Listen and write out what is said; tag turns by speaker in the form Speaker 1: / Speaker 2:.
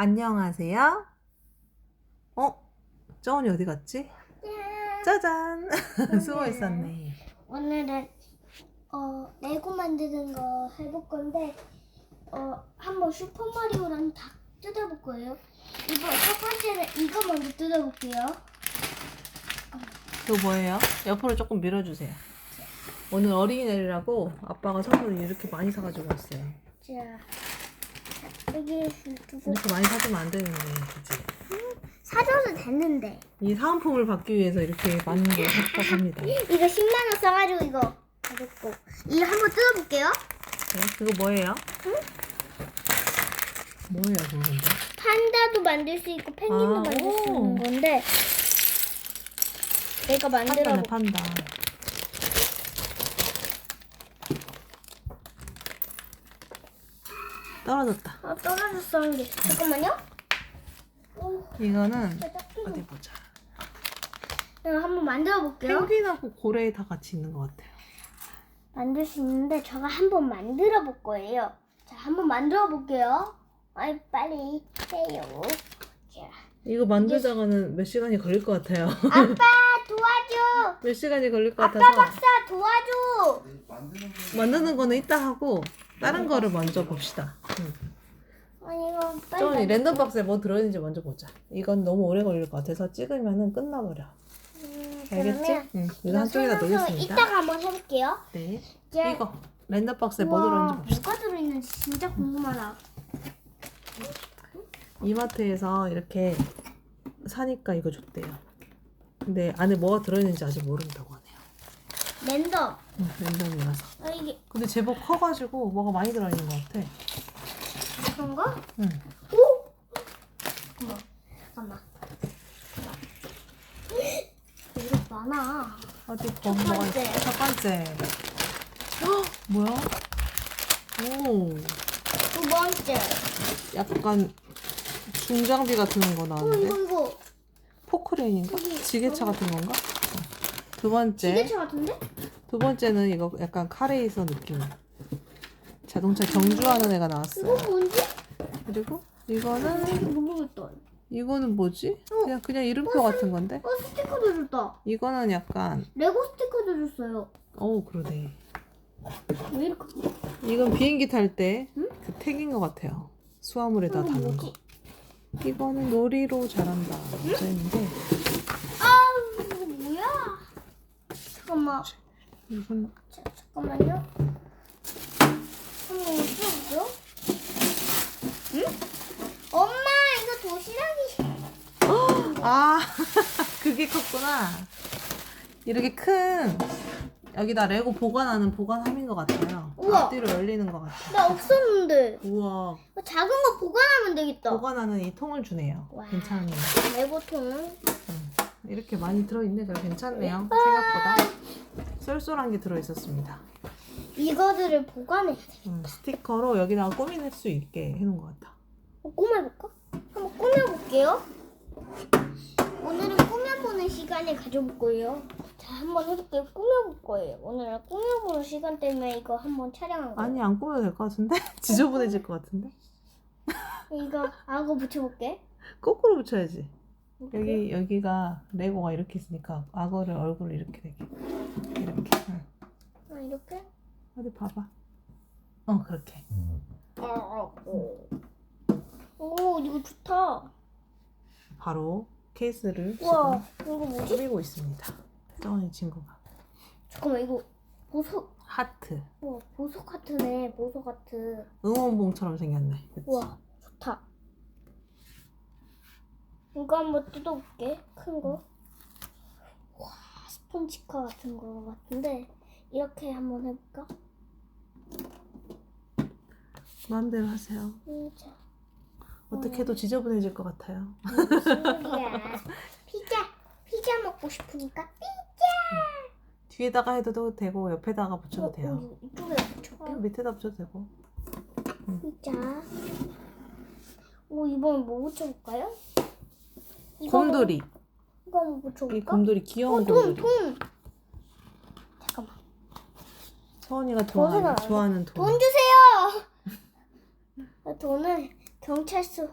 Speaker 1: 안녕하세요. 어? 저원이 어디 갔지? 짜잔! 숨어 있었네.
Speaker 2: 오늘은 어 레고 만드는 거 해볼 건데 어 한번 슈퍼 마리오랑 다 뜯어볼 거예요. 이번 첫 번째는 이거 먼저 뜯어볼게요.
Speaker 1: 그거 뭐예요? 옆으로 조금 밀어주세요. 오늘 어린이날이라고 아빠가 선물을 이렇게 많이 사가지고 왔어요.
Speaker 2: 자 여기 두고
Speaker 1: 이렇게 많이 사주면 안 되는데, 그치?
Speaker 2: 사줘도 됐는데
Speaker 1: 이 사은품을 받기 위해서 이렇게 많은 걸 샀다고 합니다. 네,
Speaker 2: 이거 10만 원 써가지고 이거 가졌고 이거 한번 뜯어볼게요.
Speaker 1: 그거 뭐예요? 뭐예요, 그거 근데?
Speaker 2: 판다도 만들 수 있고 펭귄도
Speaker 1: 아,
Speaker 2: 만들 수
Speaker 1: 오.
Speaker 2: 있는 건데 내가 만들어
Speaker 1: 판다네,
Speaker 2: 볼
Speaker 1: 판다. 떨어졌다.
Speaker 2: 아, 떨어졌어 한 개. 잠깐만요. 오,
Speaker 1: 이거는. 어디 보자.
Speaker 2: 내가 한번 만들어 볼게요.
Speaker 1: 펭귄하고 고래 다 같이 있는 것 같아요.
Speaker 2: 만들 수 있는데 제가 한번 만들어 볼 거예요. 자, 한번 만들어 볼게요. 아이 빨리 해요. 자,
Speaker 1: 이거 만들다가는 몇 시간이 걸릴 것 같아요.
Speaker 2: 아빠 도와줘.
Speaker 1: 몇 시간이 걸릴 것
Speaker 2: 아빠
Speaker 1: 같아서
Speaker 2: 박사 도와줘.
Speaker 1: 만드는 거는 이따 하고 다른 거를 먼저 봅시다.
Speaker 2: 이거 빨리. 만들-
Speaker 1: 랜덤 박스에 뭐 들어있는지 먼저 보자. 이건 너무 오래 걸릴 것 같아서 찍으면은 끝나버려.
Speaker 2: 음,
Speaker 1: 알겠지?
Speaker 2: 그러면
Speaker 1: 응. 이거 한쪽에다 놓겠습니다.
Speaker 2: 이따가 한번 해볼게요.
Speaker 1: 네.
Speaker 2: 이제
Speaker 1: 이거 랜덤 박스에 뭐 들어있는지 봅시다.
Speaker 2: 뭐가 들어있는지 진짜 궁금하다.
Speaker 1: 이마트에서 이렇게 사니까 이거 줬대요. 근데 안에 뭐가 들어있는지 아직 모른다고 하네요.
Speaker 2: 랜덤.
Speaker 1: 응, 랜덤이라서.
Speaker 2: 아 이게
Speaker 1: 근데 제법 커가지고 뭐가 많이 들어있는 것 같아.
Speaker 2: 그런 거?
Speaker 1: 응.
Speaker 2: 오! 잠깐만. 잠깐만. 이거 많아.
Speaker 1: 어디 뭐,
Speaker 2: 첫 번째.
Speaker 1: 첫 번째. 헉, 뭐야? 오,
Speaker 2: 두 번째.
Speaker 1: 약간 중장비 같은 거
Speaker 2: 어,
Speaker 1: 나왔는데?
Speaker 2: 이거 이거.
Speaker 1: 포크레인인가? 지게차. 같은 건가? 어. 두 번째.
Speaker 2: 지게차 같은데?
Speaker 1: 두 번째는 이거 약간 카레이서 느낌. 자동차 경주하는 애가
Speaker 2: 이거
Speaker 1: 나왔어요.
Speaker 2: 뭔지?
Speaker 1: 그리고 이거는
Speaker 2: 모르겠다.
Speaker 1: 이거는 뭐지? 그냥 그냥 이름표 같은 건데.
Speaker 2: 어, 스티커도 줬다.
Speaker 1: 이거는 약간
Speaker 2: 레고 스티커도 줬어요.
Speaker 1: 어 그러네.
Speaker 2: 왜 이렇게?
Speaker 1: 이건 비행기 탈 때
Speaker 2: 응?
Speaker 1: 그 택인 것 같아요. 수화물에다 담는 거.
Speaker 2: 뭐지?
Speaker 1: 이거는 놀이로 잘한다. 써있는데
Speaker 2: 아, 이거 뭐야? 잠깐만.
Speaker 1: 이건
Speaker 2: 자, 잠깐만요. 한번 풀어보죠. 응? 엄마, 이거 도시락이.
Speaker 1: 아 그게 컸구나. 이렇게 큰 여기다 레고 보관하는 보관함인 것 같아요.
Speaker 2: 우와.
Speaker 1: 앞뒤로 열리는 것 같아요.
Speaker 2: 나 없었는데.
Speaker 1: 우와
Speaker 2: 작은 거 보관하면 되겠다.
Speaker 1: 보관하는 이 통을 주네요.
Speaker 2: 와.
Speaker 1: 괜찮네요.
Speaker 2: 레고통은.
Speaker 1: 음, 이렇게 많이 들어있네. 그래 괜찮네요. 생각보다 쏠쏠한 게 들어있었습니다.
Speaker 2: 이거들을 보관해.
Speaker 1: 음, 스티커로 여기다가 꾸며낼 수 있게 해놓은 것 같아.
Speaker 2: 어, 꾸며볼까? 한번 꾸며볼게요. 오늘은 꾸며보는 시간을 가져볼 거예요. 자, 한번 해볼게요. 꾸며볼 거예요. 오늘은 꾸며보는 시간 때문에 이거 한번 촬영한 거예요.
Speaker 1: 아니 안 꾸며도 될 것 같은데? 지저분해질 것 같은데?
Speaker 2: 이거 악어 붙여볼게.
Speaker 1: 거꾸로 붙여야지. 여기 여기가 레고가 이렇게 있으니까 악어를 얼굴을 이렇게 되게 이렇게. 응.
Speaker 2: 아, 이렇게?
Speaker 1: 어디 봐봐. 어 그렇게.
Speaker 2: 아, 오. 오, 이거 좋다.
Speaker 1: 바로 케이스를
Speaker 2: 우와,
Speaker 1: 지금
Speaker 2: 이거 뭐지?
Speaker 1: 꾸미고 있습니다. 저원이 친구가
Speaker 2: 잠깐만, 이거 보석.
Speaker 1: 하트
Speaker 2: 우와, 보석 같으네. 보석 같은.
Speaker 1: 응원봉처럼 생겼네. 그치?
Speaker 2: 우와, 좋다. 이거 한번 뜯어볼게. 큰 거. 와, 스폰지카 같은 거 같은데. 이렇게 한번 해볼까?
Speaker 1: 마음대로 하세요.
Speaker 2: 음, 자,
Speaker 1: 어떻게 해도 지저분해질 것 같아요.
Speaker 2: 소리야. 피자, 피자 먹고 싶으니까
Speaker 1: 뒤에다가 해도 되고 옆에다가
Speaker 2: 어,
Speaker 1: 붙여도 돼요.
Speaker 2: 어, 이쪽에다 붙여볼게.
Speaker 1: 밑에다 붙여도 되고.
Speaker 2: 피자. 오, 이번엔 뭐 붙여볼까요?
Speaker 1: 곰돌이.
Speaker 2: 이거
Speaker 1: 이
Speaker 2: 붙여볼까?
Speaker 1: 곰돌이 귀여운
Speaker 2: 어, 돈,
Speaker 1: 곰돌이.
Speaker 2: 돈. 잠깐만.
Speaker 1: 서원이가 좋아하는. 좋아하는 돈.
Speaker 2: 돈 주세요. 나 돈은 경찰서